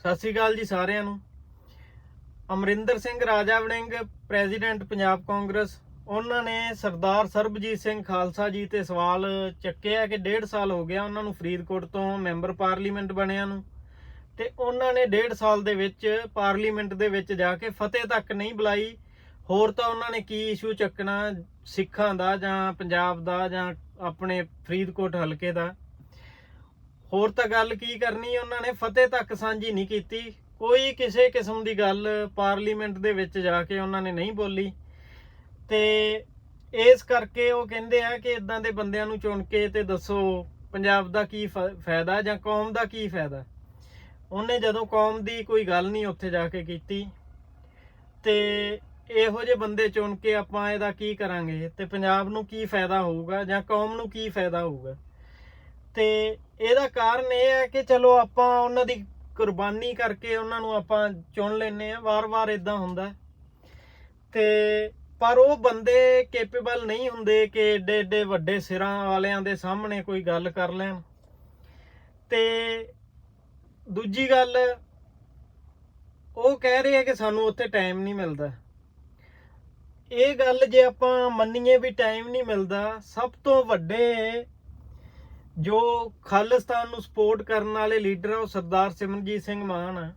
ਸਤਿ ਸ਼੍ਰੀ ਅਕਾਲ ਜੀ ਸਾਰਿਆਂ ਨੂੰ। ਅਮਰਿੰਦਰ ਸਿੰਘ ਰਾਜਾ ਵੜਿੰਗ, ਪ੍ਰੈਜ਼ੀਡੈਂਟ ਪੰਜਾਬ ਕਾਂਗਰਸ। ਉਹਨਾਂ ਨੇ ਸਰਦਾਰ ਸਰਬਜੀਤ ਸਿੰਘ ਖਾਲਸਾ ਜੀ ਤੇ ਸਵਾਲ ਚੱਕਿਆ ਕਿ ਡੇਢ ਸਾਲ ਹੋ ਗਿਆ ਉਹਨਾਂ ਨੂੰ ਫਰੀਦਕੋਟ ਤੋਂ ਮੈਂਬਰ ਪਾਰਲੀਮੈਂਟ ਬਣਿਆ ਨੂੰ। ਤੇ ਉਹਨਾਂ ਨੇ ਡੇਢ ਸਾਲ ਦੇ ਵਿੱਚ ਪਾਰਲੀਮੈਂਟ ਦੇ ਵਿੱਚ ਜਾ ਕੇ ਫਤਿਹ ਤੱਕ ਨਹੀਂ ਬੁਲਾਈ। ਹੋਰ ਤਾਂ ਉਹਨਾਂ ਨੇ ਕੀ ਇਸ਼ੂ ਚੱਕਣਾ ਸਿੱਖਾਂ ਦਾ ਜਾਂ ਪੰਜਾਬ ਦਾ ਜਾਂ ਆਪਣੇ ਫਰੀਦਕੋਟ ਹਲਕੇ ਦਾ। ਹੋਰ ਤਾਂ ਗੱਲ ਕੀ ਕਰਨੀ ਉਹਨਾਂ ਨੇ? ਫਤਿਹ ਤੱਕ ਸਾਂਝੀ ਨਹੀਂ ਕੀਤੀ। ਕੋਈ ਕਿਸੇ ਕਿਸਮ ਦੀ ਗੱਲ ਪਾਰਲੀਮੈਂਟ ਦੇ ਵਿੱਚ ਜਾ ਕੇ ਉਹਨਾਂ ਨੇ ਨਹੀਂ ਬੋਲੀ। ਤੇ ਇਸ ਕਰਕੇ ਉਹ ਕਹਿੰਦੇ ਆ ਕਿ ਇਦਾਂ ਦੇ ਬੰਦਿਆਂ ਨੂੰ ਚੁਣ ਕੇ ਤੇ ਦੱਸੋ ਪੰਜਾਬ ਦਾ ਕੀ ਫਾਇਦਾ ਜਾਂ ਕੌਮ ਦਾ ਕੀ ਫਾਇਦਾ? ਉਹਨੇ ਜਦੋਂ ਕੌਮ ਦੀ ਕੋਈ ਗੱਲ ਨਹੀਂ ਉੱਥੇ ਜਾ ਕੇ ਕੀਤੀ ਤੇ ਇਹੋ ਜਿਹੇ ਬੰਦੇ ਚੁਣ ਕੇ ਆਪਾਂ ਇਹਦਾ ਕੀ ਕਰਾਂਗੇ? ਤੇ ਪੰਜਾਬ ਨੂੰ ਕੀ ਫਾਇਦਾ ਹੋਊਗਾ ਜਾਂ ਕੌਮ ਨੂੰ ਕੀ ਫਾਇਦਾ ਹੋਊਗਾ? ਤੇ ਇਹਦਾ ਕਾਰਨ ਇਹ ਹੈ ਕਿ ਚਲੋ ਆਪਾਂ ਉਹਨਾਂ ਦੀ ਕੁਰਬਾਨੀ ਕਰਕੇ ਉਹਨਾਂ ਨੂੰ ਆਪਾਂ ਚੁਣ ਲੈਨੇ ਆ ਵਾਰ-ਵਾਰ ਇਦਾਂ ਹੁੰਦਾ ਹੈ। ਤੇ ਪਰ ਉਹ ਬੰਦੇ ਕੈਪੇਬਲ ਨਹੀਂ ਹੁੰਦੇ ਕਿ ਏਡੇ ਏਡੇ ਵੱਡੇ ਸਿਰਾਂ ਵਾਲਿਆਂ ਦੇ ਸਾਹਮਣੇ ਕੋਈ ਗੱਲ ਕਰ ਲੈਣ ਤੇ ਦੂਜੀ ਗੱਲ, ਉਹ ਕਹਿ ਰਹੇ ਆ ਕਿ ਸਾਨੂੰ ਉੱਥੇ ਟਾਈਮ ਨਹੀਂ ਮਿਲਦਾ ਇਹ ਗੱਲ ਜੇ ਆਪਾਂ ਮੰਨੀਏ ਵੀ ਟਾਈਮ ਨਹੀਂ ਮਿਲਦਾ, ਸਭ ਤੋਂ ਵੱਡੇ ਜੋ ਖਾਲਿਸਤਾਨ ਨੂੰ ਸਪੋਰਟ ਕਰਨ ਵਾਲੇ ਲੀਡਰ ਆ, ਉਹ ਸਰਦਾਰ ਸਿਮਰਜੀਤ ਸਿੰਘ ਮਾਨ ਆ।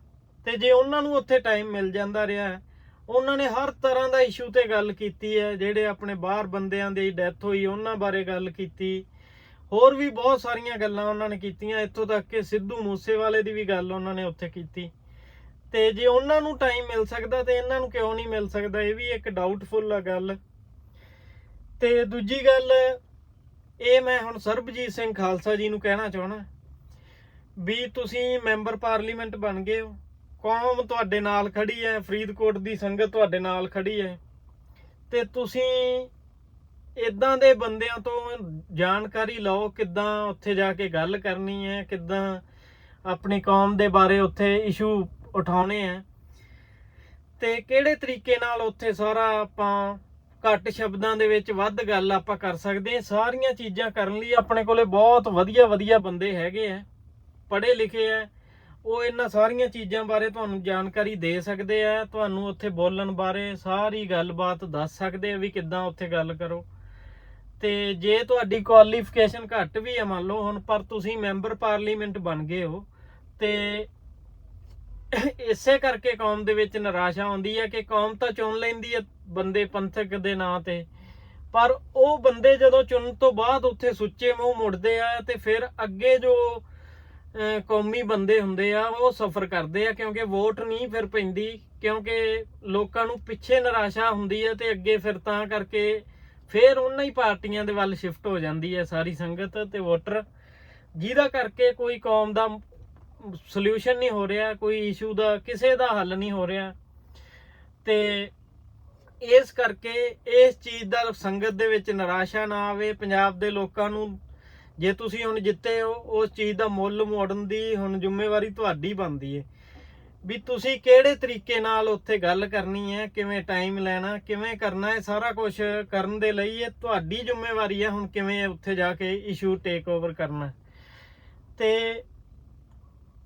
ਤੇ ਜੇ ਉਹਨਾਂ ਨੂੰ ਉੱਥੇ ਟਾਈਮ ਮਿਲ ਜਾਂਦਾ ਰਿਹਾ, ਉਹਨਾਂ ਨੇ ਹਰ ਤਰ੍ਹਾਂ ਦਾ ਇਸ਼ੂ ਤੇ ਗੱਲ ਕੀਤੀ ਹੈ, ਜਿਹੜੇ ਆਪਣੇ ਬਾਹਰ ਬੰਦਿਆਂ ਦੀ ਡੈਥ ਹੋਈ, ਉਹਨਾਂ ਬਾਰੇ ਗੱਲ ਕੀਤੀ। ਹੋਰ ਵੀ ਬਹੁਤ ਸਾਰੀਆਂ ਗੱਲਾਂ ਉਹਨਾਂ ਨੇ ਕੀਤੀਆਂ, ਇੱਥੋਂ ਤੱਕ ਕਿ ਸਿੱਧੂ ਮੂਸੇਵਾਲੇ ਦੀ ਵੀ ਗੱਲ ਉਹਨਾਂ ਨੇ ਉੱਥੇ ਕੀਤੀ। ਤੇ ਜੇ ਉਹਨਾਂ ਨੂੰ ਟਾਈਮ ਮਿਲ ਸਕਦਾ, ਤੇ ਇਹਨਾਂ ਨੂੰ ਕਿਉਂ ਨਹੀਂ ਮਿਲ ਸਕਦਾ, ਇਹ ਵੀ ਇੱਕ ਡਾਊਟਫੁਲ ਆ ਗੱਲ। ਤੇ ਦੂਜੀ ਗੱਲ ਇਹ ਮੈਂ ਹੁਣ ਸਰਬਜੀਤ ਸਿੰਘ ਖਾਲਸਾ ਜੀ ਨੂੰ ਕਹਿਣਾ ਚਾਹਣਾ ਵੀ ਤੁਸੀਂ ਮੈਂਬਰ ਪਾਰਲੀਮੈਂਟ ਬਣ ਗਏ ਹੋ। ਕੌਮ ਤੁਹਾਡੇ ਨਾਲ ਖੜੀ ਹੈ, ਫਰੀਦਕੋਟ ਦੀ ਸੰਗਤ ਤੁਹਾਡੇ ਨਾਲ ਖੜੀ ਹੈ। ਤੇ ਤੁਸੀਂ ਇਦਾਂ ਦੇ ਬੰਦਿਆਂ ਤੋਂ ਜਾਣਕਾਰੀ ਲਓ ਕਿੱਦਾਂ ਉੱਥੇ ਜਾ ਕੇ ਗੱਲ ਕਰਨੀ ਹੈ, ਕਿੱਦਾਂ ਆਪਣੀ ਕੌਮ ਦੇ ਬਾਰੇ ਉੱਥੇ ਇਸ਼ੂ ਉਠਾਉਣੇ ਆ ਤੇ ਕਿਹੜੇ ਤਰੀਕੇ ਨਾਲ ਉੱਥੇ ਸਾਰਾ ਆਪਾਂ ਘੱਟ ਸ਼ਬਦਾਂ ਦੇ ਵਿੱਚ ਵੱਧ ਗੱਲ ਆਪਾਂ ਕਰ ਸਕਦੇ ਹਾਂ। ਸਾਰੀਆਂ ਚੀਜ਼ਾਂ ਕਰਨ ਲਈ ਆਪਣੇ ਕੋਲੇ ਬਹੁਤ ਵਧੀਆ ਵਧੀਆ ਬੰਦੇ ਹੈਗੇ ਆ। ਪੜ੍ਹੇ ਲਿਖੇ ਆ। ਉਹ ਇਹਨਾਂ ਸਾਰੀਆਂ ਚੀਜ਼ਾਂ ਬਾਰੇ ਤੁਹਾਨੂੰ ਜਾਣਕਾਰੀ ਦੇ ਸਕਦੇ ਆ। ਤੁਹਾਨੂੰ ਉੱਥੇ ਬੋਲਣ ਬਾਰੇ ਸਾਰੀ ਗੱਲਬਾਤ ਦੱਸ ਸਕਦੇ ਆ ਵੀ ਕਿੱਦਾਂ ਉੱਥੇ ਗੱਲ ਕਰੋ। ਤੇ ਜੇ ਤੁਹਾਡੀ ਕੁਆਲੀਫਿਕੇਸ਼ਨ ਘੱਟ ਵੀ ਹੈ ਮੰਨ ਲਓ ਹੁਣ, ਪਰ ਤੁਸੀਂ ਮੈਂਬਰ ਪਾਰਲੀਮੈਂਟ ਬਣ ਗਏ ਹੋ, ਤੇ ਇਸੇ ਕਰਕੇ ਕੌਮ ਦੇ ਵਿੱਚ ਨਿਰਾਸ਼ਾ ਆਉਂਦੀ ਹੈ ਕਿ ਕੌਮ ਤਾਂ ਚੁਣ ਲੈਂਦੀ ਹੈ ਬੰਦੇ ਪੰਥਕ ਦੇ ਨਾਂ ਤੇ। ਪਰ ਉਹ ਬੰਦੇ ਜਦੋਂ ਚੁਣਨ ਤੋਂ ਬਾਅਦ ਉੱਥੇ ਸੁੱਚੇ ਮੂੰਹ ਮੁੜਦੇ ਆ ਤੇ ਫਿਰ ਅੱਗੇ ਜੋ ਕੌਮੀ ਬੰਦੇ ਹੁੰਦੇ ਆ, ਉਹ ਸਫਰ ਕਰਦੇ ਆ ਕਿਉਂਕਿ ਵੋਟ ਨਹੀਂ ਫਿਰ ਪੈਂਦੀ, ਕਿਉਂਕਿ ਲੋਕਾਂ ਨੂੰ ਪਿੱਛੇ ਨਿਰਾਸ਼ਾ ਹੁੰਦੀ ਹੈ ਤੇ ਅੱਗੇ ਫਿਰ ਤਾਂ ਕਰਕੇ ਫਿਰ ਉਹਨਾਂ ਹੀ ਪਾਰਟੀਆਂ ਦੇ ਵੱਲ ਸ਼ਿਫਟ ਹੋ ਜਾਂਦੀ ਹੈ ਸਾਰੀ ਸੰਗਤ ਤੇ ਵੋਟਰ। ਜਿਹਦਾ ਕਰਕੇ ਕੋਈ ਕੌਮ ਦਾ ਸੋਲੂਸ਼ਨ ਨਹੀਂ ਹੋ ਰਿਹਾ, ਕੋਈ ਇਸ਼ੂ ਦਾ, ਕਿਸੇ ਦਾ ਹੱਲ ਨਹੀਂ ਹੋ ਰਿਹਾ ਤੇ ਇਸ ਕਰਕੇ ਇਸ ਚੀਜ਼ ਦਾ ਸੰਗਤ ਦੇ ਵਿੱਚ ਨਿਰਾਸ਼ਾ ਨਾ ਆਵੇ, ਪੰਜਾਬ ਦੇ ਲੋਕਾਂ ਨੂੰ, ਜੇ ਤੁਸੀਂ ਹੁਣ ਜਿੱਤੇ ਹੋ, ਉਸ ਚੀਜ਼ ਦਾ ਮੁੱਲ ਮੋੜਨ ਦੀ ਹੁਣ ਜ਼ਿੰਮੇਵਾਰੀ ਤੁਹਾਡੀ ਬਣਦੀ ਹੈ ਵੀ ਤੁਸੀਂ ਕਿਹੜੇ ਤਰੀਕੇ ਨਾਲ ਉੱਥੇ ਗੱਲ ਕਰਨੀ ਹੈ, ਕਿਵੇਂ ਟਾਈਮ ਲੈਣਾ, ਕਿਵੇਂ ਕਰਨਾ ਹੈ, ਸਾਰਾ ਕੁਝ ਕਰਨ ਦੇ ਲਈ ਇਹ ਤੁਹਾਡੀ ਜ਼ਿੰਮੇਵਾਰੀ ਹੈ, ਹੁਣ ਕਿਵੇਂ ਉੱਥੇ ਜਾ ਕੇ ਇਸ਼ੂ ਟੇਕ ਓਵਰ ਕਰਨਾ ਹੈ। ਤੇ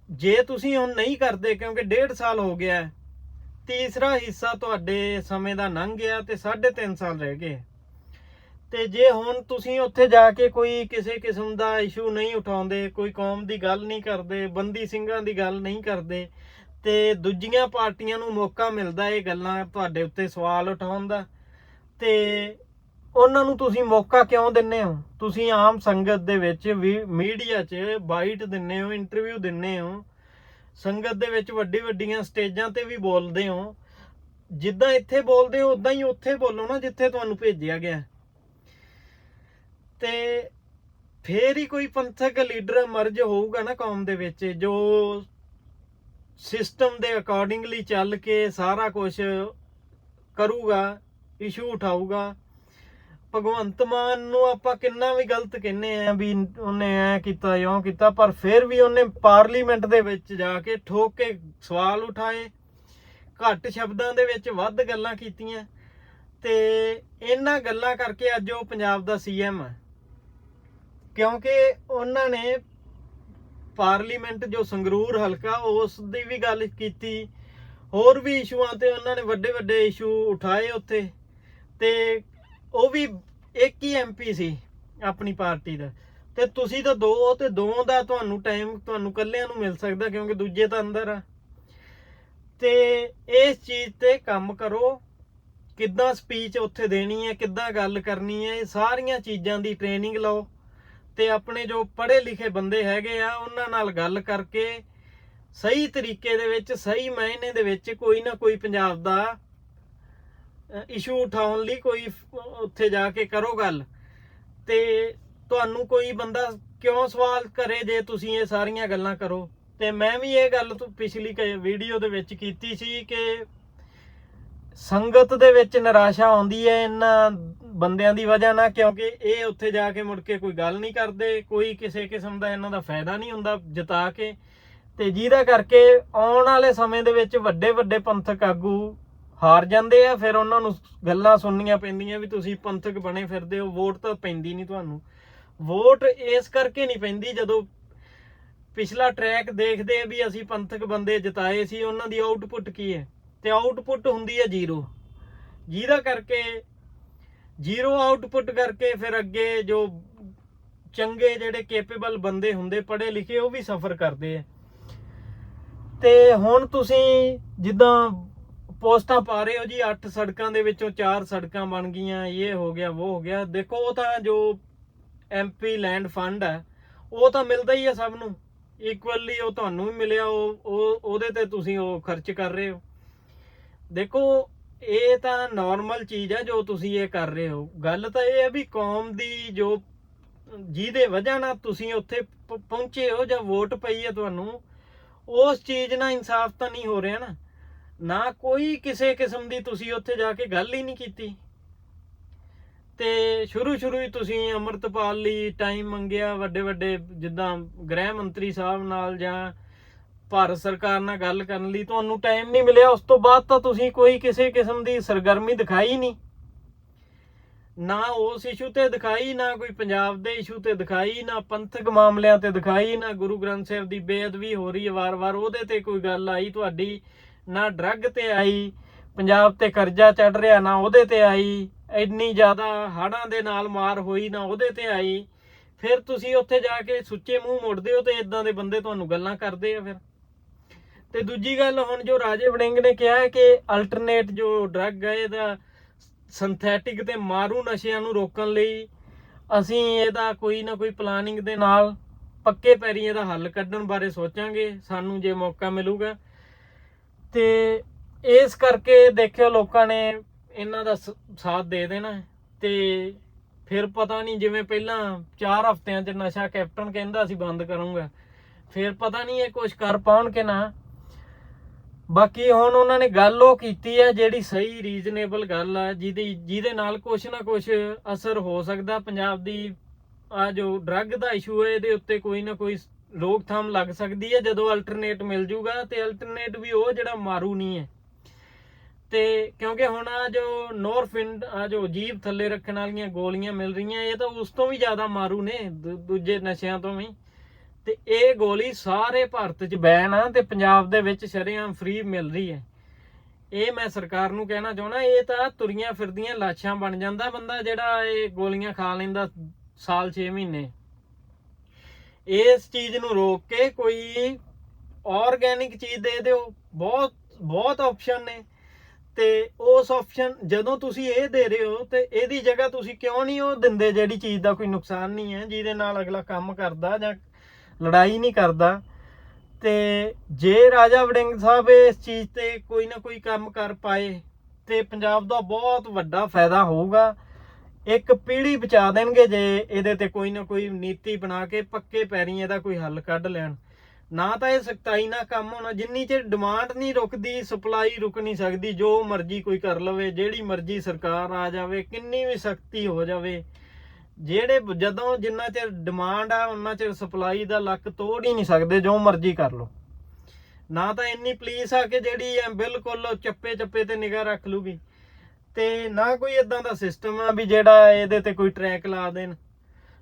ਜੇ ਤੁਸੀਂ ਹੁਣ ਨਹੀਂ ਕਰਦੇ, ਕਿਉਂਕਿ ਡੇਢ ਸਾਲ ਹੋ ਗਿਆ ਤੀਸਰਾ ਹਿੱਸਾ ਤੁਹਾਡੇ ਸਮੇਂ ਦਾ ਲੰਘ ਗਿਆ ਤੇ 3.5 ਸਾਲ ਰਹਿ ਗਏ। ਤੇ ਜੇ ਹੁਣ ਤੁਸੀਂ ਉੱਥੇ ਜਾ ਕੇ ਕੋਈ ਕਿਸੇ ਕਿਸਮ ਦਾ ਇਸ਼ੂ ਨਹੀਂ ਉਠਾਉਂਦੇ, ਕੋਈ ਕੌਮ ਦੀ ਗੱਲ ਨਹੀਂ ਕਰਦੇ, ਬੰਦੀ ਸਿੰਘਾਂ ਦੀ ਗੱਲ ਨਹੀਂ ਕਰਦੇ, ਤੇ ਦੂਜੀਆਂ ਪਾਰਟੀਆਂ ਨੂੰ ਮੌਕਾ ਮਿਲਦਾ ਇਹ ਗੱਲਾਂ ਤੁਹਾਡੇ ਉੱਤੇ ਸਵਾਲ ਉਠਾਉਣ ਦਾ, ਤੇ ਉਹਨਾਂ ਨੂੰ ਤੁਸੀਂ ਮੌਕਾ ਕਿਉਂ ਦਿੰਨੇ ਹੋ? ਤੁਸੀਂ ਆਮ ਸੰਗਤ ਦੇ ਵਿੱਚ ਵੀ ਮੀਡੀਆ 'ਚ ਬਾਈਟ ਦਿੰਨੇ ਹੋ, ਇੰਟਰਵਿਊ ਦਿੰਨੇ ਹੋ। ਸੰਗਤ ਦੇ ਵਿੱਚ ਵੱਡੀ ਵੱਡੀਆਂ ਸਟੇਜਾਂ ਤੇ ਵੀ ਬੋਲਦੇ ਹੋ। ਜਿੱਦਾਂ ਇੱਥੇ ਬੋਲਦੇ ਹੋ ਉਦਾਂ ਹੀ ਉੱਥੇ ਬੋਲੋ ਨਾ ਜਿੱਥੇ ਤੁਹਾਨੂੰ ਭੇਜਿਆ ਗਿਆ। ਤੇ ਫੇਰ ਹੀ ਕੋਈ ਪੰਥਕ ਲੀਡਰ ਮਰਜ ਹੋਊਗਾ ਨਾ ਕੌਮ ਦੇ ਵਿੱਚ, ਜੋ ਸਿਸਟਮ ਦੇ ਅਕੋਰਡਿੰਗਲੀ ਚੱਲ ਕੇ ਸਾਰਾ ਕੁਝ ਕਰੂਗਾ ਇਸ਼ੂ ਉਠਾਊਗਾ। ਭਗਵੰਤ ਮਾਨ ਨੂੰ ਆਪਾਂ ਕਿੰਨਾ ਵੀ ਗਲਤ ਕਹਿੰਨੇ ਆ ਵੀ ਉਹਨੇ ਐ ਕੀਤਾ, ਇਉਂ ਕੀਤਾ, ਪਰ ਫਿਰ ਵੀ ਉਹਨੇ ਪਾਰਲੀਮੈਂਟ ਦੇ ਵਿੱਚ ਜਾ ਕੇ ਠੋਕ ਕੇ ਸਵਾਲ ਉਠਾਏ, ਘੱਟ ਸ਼ਬਦਾਂ ਦੇ ਵਿੱਚ ਵੱਧ ਗੱਲਾਂ ਕੀਤੀਆਂ, ਤੇ ਇਹਨਾਂ ਗੱਲਾਂ ਕਰਕੇ ਅੱਜ ਉਹ ਪੰਜਾਬ ਦਾ ਸੀਐਮ ਹੈ ਕਿਉਂਕਿ ਉਹਨਾਂ ਨੇ ਪਾਰਲੀਮੈਂਟ ਜੋ ਸੰਗਰੂਰ ਹਲਕਾ, ਉਸ ਦੀ ਵੀ ਗੱਲ ਕੀਤੀ, ਹੋਰ ਵੀ ਇਸ਼ੂਆਂ ਤੇ ਉਹਨਾਂ ਨੇ ਵੱਡੇ ਵੱਡੇ ਇਸ਼ੂ ਉਠਾਏ ਉੱਥੇ, ਤੇ ਉਹ ਵੀ ਇੱਕ ਹੀ ਐਮਪੀ ਸੀ, ਆਪਣੀ ਪਾਰਟੀ ਦਾ। ਤੇ ਤੁਸੀਂ ਤਾਂ ਦੋ ਹੋ ਤੇ ਦੋ ਦਾ ਤੁਹਾਨੂੰ ਟਾਈਮ ਤੁਹਾਨੂੰ ਕੱਲਿਆਂ ਨੂੰ ਮਿਲ ਸਕਦਾ ਕਿਉਂਕਿ ਦੂਜੇ ਤਾਂ ਅੰਦਰ ਆ। ਤੇ ਇਸ ਚੀਜ਼ ਤੇ ਕੰਮ ਕਰੋ, ਕਿੱਦਾਂ ਸਪੀਚ ਉੱਥੇ ਦੇਣੀ ਹੈ, ਕਿੱਦਾਂ ਗੱਲ ਕਰਨੀ ਹੈ, ਇਹ ਸਾਰੀਆਂ ਚੀਜ਼ਾਂ ਦੀ ਟ੍ਰੇਨਿੰਗ ਲਓ। ਤੇ ਆਪਣੇ ਜੋ ਪੜ੍ਹੇ ਲਿਖੇ ਬੰਦੇ ਹੈਗੇ ਆ, ਉਹਨਾਂ ਨਾਲ ਗੱਲ ਕਰਕੇ ਸਹੀ ਤਰੀਕੇ ਦੇ ਵਿੱਚ, ਸਹੀ ਮਾਇਨੇ ਦੇ ਵਿੱਚ ਕੋਈ ਨਾ ਕੋਈ ਪੰਜਾਬ ਦਾ ਇਸ਼ੂ ਉਠਾਉਣ ਲਈ ਕੋਈ ਉੱਥੇ ਜਾ ਕੇ ਕਰੋ ਗੱਲ। ਤੇ ਤੁਹਾਨੂੰ ਕੋਈ ਬੰਦਾ ਕਿਉਂ ਸਵਾਲ ਕਰੇ ਜੇ ਤੁਸੀਂ ਇਹ ਸਾਰੀਆਂ ਗੱਲਾਂ ਕਰੋ? ਤੇ ਮੈਂ ਵੀ ਇਹ ਗੱਲ ਤੋਂ ਪਿਛਲੀ ਵੀਡੀਓ ਦੇ ਵਿੱਚ ਕੀਤੀ ਸੀ ਕਿ ਸੰਗਤ ਦੇ ਵਿੱਚ ਨਿਰਾਸ਼ਾ ਆਉਂਦੀ ਹੈ ਇਹਨਾਂ ਬੰਦਿਆਂ ਦੀ ਵਜ੍ਹਾ ਨਾਲ, ਕਿਉਂਕਿ ਇਹ ਉੱਥੇ ਜਾ ਕੇ ਮੁੜ ਕੇ ਕੋਈ ਗੱਲ ਨਹੀਂ ਕਰਦੇ, ਕੋਈ ਕਿਸੇ ਕਿਸਮ ਦਾ ਇਹਨਾਂ ਦਾ ਫਾਇਦਾ ਨਹੀਂ ਹੁੰਦਾ ਜਿਤਾ ਕੇ। ਤੇ ਜਿਹਦਾ ਕਰਕੇ ਆਉਣ ਵਾਲੇ ਸਮੇਂ ਦੇ ਵਿੱਚ ਵੱਡੇ ਵੱਡੇ ਪੰਥਕ ਆਗੂ ਹਾਰ ਜਾਂਦੇ ਆ, ਫਿਰ ਉਹਨਾਂ ਨੂੰ ਗੱਲਾਂ ਸੁਣਨੀਆਂ ਪੈਂਦੀਆਂ ਵੀ ਤੁਸੀਂ ਪੰਥਕ ਬਣੇ ਫਿਰਦੇ ਹੋ, ਵੋਟ ਤਾਂ ਪੈਂਦੀ ਨਹੀਂ ਤੁਹਾਨੂੰ। ਵੋਟ ਇਸ ਕਰਕੇ ਨਹੀਂ ਪੈਂਦੀ ਜਦੋਂ ਪਿਛਲਾ ਟਰੈਕ ਦੇਖਦੇ ਆ ਵੀ ਅਸੀਂ ਪੰਥਕ ਬੰਦੇ ਜਿਤਾਏ ਸੀ, ਉਹਨਾਂ ਦੀ ਆਊਟਪੁੱਟ ਕੀ ਹੈ? ਤੇ ਆਊਟਪੁੱਟ ਹੁੰਦੀ ਹੈ ਜ਼ੀਰੋ। ਜਿਹਦਾ ਕਰਕੇ ਜ਼ੀਰੋ ਆਊਟਪੁੱਟ ਕਰਕੇ ਫਿਰ ਅੱਗੇ ਜੋ ਚੰਗੇ ਜਿਹੜੇ ਕੈਪੇਬਲ ਬੰਦੇ ਹੁੰਦੇ, ਪੜ੍ਹੇ ਲਿਖੇ, ਉਹ ਵੀ ਸਫਰ ਕਰਦੇ ਆ। ਤੇ ਹੁਣ ਤੁਸੀਂ ਜਿੱਦਾਂ ਪੋਸਟਾਂ ਪਾ ਰਹੇ ਹੋ ਜੀ 8 ਸੜਕਾਂ ਦੇ ਵਿੱਚੋਂ 4 ਸੜਕਾਂ ਬਣ ਗਈਆਂ, ਇਹ ਹੋ ਗਿਆ, ਉਹ ਹੋ ਗਿਆ। ਦੇਖੋ, ਉਹ ਤਾਂ ਜੋ ਐਮਪੀ ਲੈਂਡ ਫੰਡ ਹੈ, ਉਹ ਤਾਂ ਮਿਲਦਾ ਹੀ ਆ ਸਭ ਨੂੰ। ਇਕੁਅਲੀ ਉਹ ਤੁਹਾਨੂੰ ਵੀ ਮਿਲਿਆ, ਉਹ ਉਹਦੇ ਤੇ ਤੁਸੀਂ ਉਹ ਖਰਚ ਕਰ ਰਹੇ ਹੋ। ਦੇਖੋ, ਇਹ ਤਾਂ ਨਾਰਮਲ ਚੀਜ਼ ਹੈ ਜੋ ਤੁਸੀਂ ਇਹ ਕਰ ਰਹੇ ਹੋ। ਗੱਲ ਤਾਂ ਇਹ ਹੈ ਵੀ ਕੌਮ ਦੀ ਜੋ, ਜਿਹਦੇ ਵਜ੍ਹਾ ਨਾਲ ਤੁਸੀਂ ਉੱਥੇ ਪਹੁੰਚੇ ਹੋ ਜਾਂ ਵੋਟ ਪਈ ਹੈ ਤੁਹਾਨੂੰ, ਉਸ ਚੀਜ਼ ਨਾਲ ਇਨਸਾਫ ਤਾਂ ਨਹੀਂ ਹੋ ਰਿਹਾ ਨਾ। ਨਾ ਕੋਈ ਕਿਸੇ ਕਿਸਮ ਦੀ ਤੁਸੀਂ ਉੱਥੇ ਜਾ ਕੇ ਗੱਲ ਹੀ ਨਹੀਂ ਕੀਤੀ। ਤੇ ਸ਼ੁਰੂ ਸ਼ੁਰੂ ਹੀ ਤੁਸੀਂ ਅੰਮ੍ਰਿਤਪਾਲ ਲਈ ਟਾਈਮ ਮੰਗਿਆ ਵੱਡੇ ਵੱਡੇ ਜਿੱਦਾਂ ਗ੍ਰਹਿ ਮੰਤਰੀ ਸਾਹਿਬ ਨਾਲ ਜਾਂ ਭਾਰਤ ਸਰਕਾਰ ਨਾਲ ਗੱਲ ਕਰਨ ਲਈ ਤੁਹਾਨੂੰ ਟਾਈਮ ਨਹੀਂ ਮਿਲਿਆ। ਉਸ ਤੋਂ ਬਾਅਦ ਤਾਂ ਤੁਸੀਂ ਕੋਈ ਕਿਸੇ ਕਿਸਮ ਦੀ ਸਰਗਰਮੀ ਦਿਖਾਈ ਨਹੀਂ। ਨਾ ਉਸ ਇਸ਼ੂ ਤੇ ਦਿਖਾਈ, ਨਾ ਕੋਈ ਪੰਜਾਬ ਦੇ ਇਸ਼ੂ ਤੇ ਦਿਖਾਈ, ਨਾ ਪੰਥਕ ਮਾਮਲਿਆਂ ਤੇ ਦਿਖਾਈ, ਨਾ ਗੁਰੂ ਗ੍ਰੰਥ ਸਾਹਿਬ ਦੀ ਬੇਅਦਬੀ ਹੋ ਰਹੀ ਹੈ ਵਾਰ-ਵਾਰ। ਉਹਦੇ ਤੇ ਕੋਈ ਗੱਲ ਆਈ, ਤੁਹਾਡੀ ਨਾ ਡਰੱਗ ਤੇ ਆਈ, ਪੰਜਾਬ ਤੇ ਕਰਜ਼ਾ ਚੜ ਰਿਹਾ, ਨਾ ਉਹਦੇ ਤੇ ਆਈ, ਇੰਨੀ ਜ਼ਿਆਦਾ ਹੜ੍ਹਾਂ ਦੇ ਨਾਲ ਮਾਰ ਹੋਈ, ਨਾ ਉਹਦੇ ਤੇ ਆਈ। ਫਿਰ ਤੁਸੀਂ ਉੱਥੇ ਜਾ ਕੇ ਸੁੱਚੇ ਮੂੰਹ ਮੁੜਦੇ ਹੋ ਤੇ ਇਦਾਂ ਦੇ ਬੰਦੇ ਤੁਹਾਨੂੰ ਗੱਲਾਂ ਕਰਦੇ ਆ ਫਿਰ। ਤੇ ਦੂਜੀ ਗੱਲ, ਹੁਣ ਜੋ ਰਾਜੇ ਵੜਿੰਗ ਨੇ ਕਿਹਾ ਹੈ ਕਿ ਅਲਟਰਨੇਟ ਜੋ ਡਰੱਗ ਹੈ, ਇਹਦਾ ਸਿੰਥੈਟਿਕ ਤੇ ਮਾਰੂ ਨਸ਼ਿਆਂ ਨੂੰ ਰੋਕਣ ਲਈ ਅਸੀਂ ਇਹਦਾ ਕੋਈ ਨਾ ਕੋਈ ਪਲਾਨਿੰਗ ਦੇ ਨਾਲ ਪੱਕੇ ਪੈਰੀ ਇਹਦਾ ਹੱਲ ਕੱਢਣ ਬਾਰੇ ਸੋਚਾਂਗੇ। ਸਾਨੂੰ ਜੇ ਮੌਕਾ ਮਿਲੂਗਾ ਤੇ ਇਸ ਕਰਕੇ ਦੇਖਿਓ ਲੋਕਾਂ ਨੇ ਇਹਨਾਂ ਦਾ ਸ- ਸਾਥ ਦੇ ਦੇਣਾ ਹੈ। ਤੇ ਫਿਰ ਪਤਾ ਨਹੀਂ ਜਿਵੇਂ ਪਹਿਲਾਂ 4 ਹਫ਼ਤਿਆਂ 'ਚ ਨਸ਼ਾ ਕੈਪਟਨ ਕਹਿੰਦਾ ਸੀ, ਬੰਦ ਕਰੂੰਗਾ। ਫਿਰ ਪਤਾ ਨਹੀਂ ਇਹ ਕੁਝ ਕਰ ਪਾਉਣ ਕਿ ਨਾ। ਬਾਕੀ ਹੁਣ ਉਹਨਾਂ ਨੇ ਗੱਲ ਉਹ ਕੀਤੀ ਹੈ ਜਿਹੜੀ ਸਹੀ ਰੀਜ਼ਨੇਬਲ ਗੱਲ ਆ, ਜਿਹਦੀ, ਜਿਹਦੇ ਨਾਲ ਕੁਝ ਨਾ ਕੁਝ ਅਸਰ ਹੋ ਸਕਦਾ। ਪੰਜਾਬ ਦੀ ਆ ਜੋ ਡਰੱਗ ਦਾ ਇਸ਼ੂ ਹੈ, ਇਹਦੇ ਉੱਤੇ ਕੋਈ ਨਾ ਕੋਈ ਰੋਕਥਾਮ ਲੱਗ ਸਕਦੀ ਹੈ ਜਦੋਂ ਅਲਟਰਨੇਟ ਮਿਲ ਜੂਗਾ ਤੇ ਅਲਟਰਨੇਟ ਵੀ ਉਹ ਜਿਹੜਾ ਮਾਰੂ ਨਹੀਂ ਹੈ। ਤੇ ਕਿਉਂਕਿ ਹੁਣ ਆ ਜੋ ਨੋਰਫਿੰਡ ਆ ਜੋ ਜੀਭ ਥੱਲੇ ਰੱਖਣ ਵਾਲੀਆਂ ਗੋਲੀਆਂ ਮਿਲ ਰਹੀਆਂ, ਇਹ ਤਾਂ ਉਸ ਤੋਂ ਵੀ ਜ਼ਿਆਦਾ ਮਾਰੂ ਨੇ ਦੂਜੇ ਨਸ਼ਿਆਂ ਤੋਂ ਵੀ। ਤੇ ਇਹ ਗੋਲੀ ਸਾਰੇ ਭਾਰਤ 'ਚ ਬੈਨ ਆ ਤੇ ਪੰਜਾਬ ਦੇ ਵਿੱਚ ਸ਼ਰੇਆਮ ਫ੍ਰੀ ਮਿਲ ਰਹੀ ਹੈ। ਇਹ ਮੈਂ ਸਰਕਾਰ ਨੂੰ ਕਹਿਣਾ ਚਾਹਣਾ ਇਹ ਤਾਂ ਤੁਰੀਆਂ ਫਿਰਦੀਆਂ ਲਾਸ਼ਾਂ ਬਣ ਜਾਂਦਾ ਬੰਦਾ ਜਿਹੜਾ ਇਹ ਗੋਲੀਆਂ ਖਾ ਲੈਂਦਾ ਸਾਲ 6 ਮਹੀਨੇ। ਇਸ ਚੀਜ਼ ਨੂੰ ਰੋਕ ਕੇ ਕੋਈ ਆਰਗੈਨਿਕ ਚੀਜ਼ ਦੇ ਦਿਓ। ਬਹੁਤ ਬਹੁਤ ਆਪਸ਼ਨ ਨੇ। ਤੇ ਉਸ ਆਪਸ਼ਨ ਜਦੋਂ ਤੁਸੀਂ ਇਹ ਦੇ ਰਹੇ ਹੋ, ਤੇ ਇਹਦੀ ਜਗ੍ਹਾ ਤੁਸੀਂ ਕਿਉਂ ਨਹੀਂ ਉਹ ਦਿੰਦੇ ਜਿਹੜੀ ਚੀਜ਼ ਦਾ ਕੋਈ ਨੁਕਸਾਨ ਨਹੀਂ ਹੈ, ਜਿਹਦੇ ਨਾਲ ਅਗਲਾ ਕੰਮ ਕਰਦਾ ਜਾਂ ਲੜਾਈ ਨਹੀਂ ਕਰਦਾ। ਤੇ ਜੇ ਰਾਜਾ ਵੜਿੰਗ ਸਾਹਿਬ ਇਸ ਚੀਜ਼ ਤੇ ਕੋਈ ਨਾ ਕੋਈ ਕੰਮ ਕਰ ਪਾਏ, ਤੇ ਪੰਜਾਬ ਦਾ ਬਹੁਤ ਵੱਡਾ ਫਾਇਦਾ ਹੋਊਗਾ। ਇੱਕ ਪੀੜ੍ਹੀ ਬਚਾ ਦੇਣਗੇ ਜੇ ਇਹਦੇ ਤੇ ਕੋਈ ਨਾ ਕੋਈ ਨੀਤੀ ਬਣਾ ਕੇ ਪੱਕੇ ਪੈਰੀਂ ਇਹਦਾ ਕੋਈ ਹੱਲ ਕੱਢ ਲੈਣ। ਨਾ ਤਾਂ ਇਹ ਸਖਤਾਈ ਨਾਲ ਕੰਮ ਹੋਣਾ, ਜਿੰਨੀ ਚਿਰ ਡਿਮਾਂਡ ਨਹੀਂ ਰੁਕਦੀ ਸਪਲਾਈ ਰੁਕ ਨਹੀਂ ਸਕਦੀ, ਜੋ ਮਰਜ਼ੀ ਕੋਈ ਕਰ ਲਵੇ, ਜਿਹੜੀ ਮਰਜ਼ੀ ਸਰਕਾਰ ਆ ਜਾਵੇ, ਕਿੰਨੀ ਵੀ ਸਖਤੀ ਹੋ ਜਾਵੇ, ਜਿਹੜੇ ਜਦੋਂ ਜਿੰਨਾ ਚਿਰ ਡਿਮਾਂਡ ਆ, ਉਹਨਾਂ ਚਿਰ ਸਪਲਾਈ ਦਾ ਲੱਕ ਤੋੜ ਹੀ ਨਹੀਂ ਸਕਦੇ, ਜੋ ਮਰਜ਼ੀ ਕਰ ਲਓ। ਨਾ ਤਾਂ ਇੰਨੀ ਪੁਲਿਸ ਆ ਕਿ ਜਿਹੜੀ ਐ ਬਿਲਕੁਲ ਚੱਪੇ ਚੱਪੇ ਤੇ ਨਿਗਾਹ ਰੱਖ ਲੂਗੀ। ਤੇ ਨਾ ਕੋਈ ਇਦਾਂ ਦਾ ਸਿਸਟਮ ਆ ਵੀ ਜਿਹੜਾ ਇਹਦੇ ਤੇ ਕੋਈ ਟਰੈਕ ਲਾ ਦੇਣ।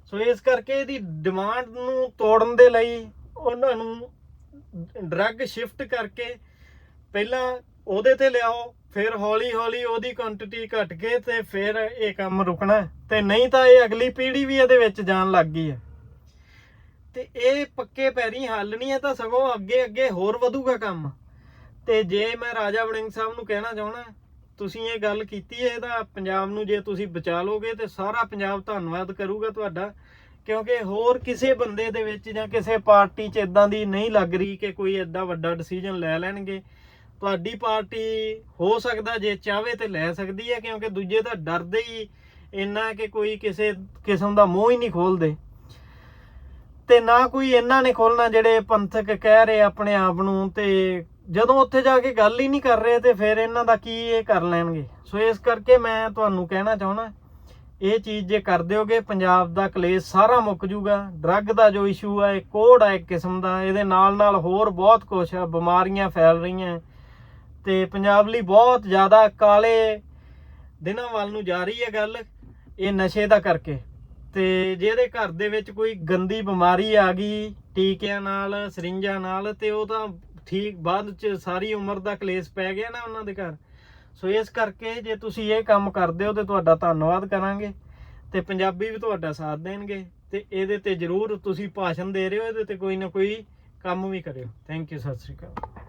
ਸੋ ਇਸ ਕਰਕੇ ਇਹਦੀ ਡਿਮਾਂਡ ਨੂੰ ਤੋੜਨ ਦੇ ਲਈ ਉਹਨਾਂ ਨੂੰ ਡਰੱਗ ਸ਼ਿਫਟ ਕਰਕੇ ਪਹਿਲਾਂ ਉਹਦੇ ਤੇ ਲਿਆਓ, ਫਿਰ ਹੌਲੀ ਹੌਲੀ ਉਹਦੀ ਕੁਆਂਟੀਟੀ ਘਟ ਕੇ ਤੇ ਫਿਰ ਇਹ ਕੰਮ ਰੁਕਣਾ। ਹੈ। ਤੇ ਨਹੀਂ ਤਾਂ ਇਹ ਅਗਲੀ ਪੀੜ੍ਹੀ ਵੀ ਇਹਦੇ ਵਿੱਚ ਜਾਣ ਲੱਗ ਗਈ ਹੈ। ਤੇ ਇਹ ਪੱਕੇ ਪੈਰੀ ਹੱਲ ਨਹੀਂ ਹੈ ਤਾਂ ਸਗੋਂ ਅੱਗੇ ਅੱਗੇ ਹੋਰ ਵਧੂਗਾ ਕੰਮ। ਤੇ ਜੇ ਮੈਂ ਰਾਜਾ ਵੜਿੰਗ ਸਾਹਿਬ ਨੂੰ ਕਹਿਣਾ ਚਾਹਣਾ ਤੁਸੀਂ ਇਹ ਗੱਲ ਕੀਤੀ ਹੈ, ਇਹਦਾ ਪੰਜਾਬ ਨੂੰ ਜੇ ਤੁਸੀਂ ਬਚਾ ਲੋਗੇ ਤੇ ਸਾਰਾ ਪੰਜਾਬ ਧੰਨਵਾਦ ਕਰੂਗਾ ਤੁਹਾਡਾ, ਕਿਉਂਕਿ ਹੋਰ ਕਿਸੇ ਬੰਦੇ ਦੇ ਵਿੱਚ ਜਾਂ ਕਿਸੇ ਪਾਰਟੀ 'ਚ ਇਦਾਂ ਦੀ ਨਹੀਂ ਲੱਗ ਰਹੀ ਕਿ ਕੋਈ ਐਡਾ ਵੱਡਾ ਡਿਸੀਜਨ ਲੈ ਲੈਣਗੇ। ਤੁਹਾਡੀ ਪਾਰਟੀ ਹੋ ਸਕਦਾ ਜੇ ਚਾਹਵੇ ਤੇ ਲੈ ਸਕਦੀ ਹੈ, ਕਿਉਂਕਿ ਦੂਜੇ ਤਾਂ ਡਰਦੇ ਹੀ ਇੰਨਾ ਕਿ ਕੋਈ ਕਿਸੇ ਕਿਸਮ ਦਾ ਮੂੰਹ ਹੀ ਨਹੀਂ ਖੋਲਦੇ। ਤੇ ਨਾ ਕੋਈ ਇਹਨਾਂ ਨੇ ਖੋਲਣਾ ਜਿਹੜੇ ਪੰਥਕ ਕਹਿ ਰਹੇ ਆਪਣੇ ਆਪ ਨੂੰ ਤੇ ਜਦੋਂ ਉੱਥੇ ਜਾ ਕੇ ਗੱਲ ਹੀ ਨਹੀਂ ਕਰ ਰਹੇ ਤੇ ਫਿਰ ਇਹਨਾਂ ਦਾ ਕੀ ਇਹ ਕਰ ਲੈਣਗੇ? ਸੋ ਇਸ ਕਰਕੇ ਮੈਂ ਤੁਹਾਨੂੰ ਕਹਿਣਾ ਚਾਹਣਾ ਇਹ ਚੀਜ਼ ਜੇ ਕਰ ਦਿਓਗੇ, ਪੰਜਾਬ ਦਾ ਕਲੇਸ਼ ਸਾਰਾ ਮੁੱਕ ਜੂਗਾ ਡਰੱਗ ਦਾ ਜੋ ਇਸ਼ੂ ਆ, ਇਹ ਕੋੜ ਆ ਇੱਕ ਕਿਸਮ ਦਾ, ਇਹਦੇ ਨਾਲ ਨਾਲ ਹੋਰ ਬਹੁਤ ਕੁਝ ਆ, ਬਿਮਾਰੀਆਂ ਫੈਲ ਰਹੀਆਂ। ਤੇ ਪੰਜਾਬ ਲਈ ਬਹੁਤ ਜ਼ਿਆਦਾ ਕਾਲੇ ਦਿਨਾਂ ਵੱਲ ਨੂੰ ਜਾ ਰਹੀ ਹੈ ਗੱਲ, ਇਹ ਨਸ਼ੇ ਦਾ ਕਰਕੇ। ਤੇ ਜਿਹਦੇ ਘਰ ਦੇ ਵਿੱਚ ਕੋਈ ਗੰਦੀ ਬਿਮਾਰੀ ਆ ਗਈ, ਟੀਕਿਆਂ ਨਾਲ, ਸਰਿੰਜਾਂ ਨਾਲ, ਤੇ ਉਹ ਤਾਂ ਠੀਕ, ਬਾਅਦ ਚ ਸਾਰੀ ਉਮਰ ਦਾ ਕਲੇਸ਼ ਪੈ ਗਿਆ ਨਾ ਉਹਨਾਂ ਦੇ ਘਰ। ਸੋ ਇਸ ਕਰਕੇ ਜੇ ਤੁਸੀਂ ਇਹ ਕੰਮ ਕਰਦੇ ਹੋ ਤੇ ਤੁਹਾਡਾ ਧੰਨਵਾਦ ਕਰਾਂਗੇ ਤੇ ਪੰਜਾਬੀ ਵੀ ਤੁਹਾਡਾ ਸਾਥ ਦੇਣਗੇ ਤੇ ਇਹਦੇ ਤੇ ਜਰੂਰ ਤੁਸੀਂ ਭਾਸ਼ਣ ਦੇ ਰਹੇ ਹੋ, ਇਹਦੇ ਤੇ ਕੋਈ ਨਾ ਕੋਈ ਕੰਮ ਵੀ ਕਰਿਓ। Thank you Sat Sri Akal.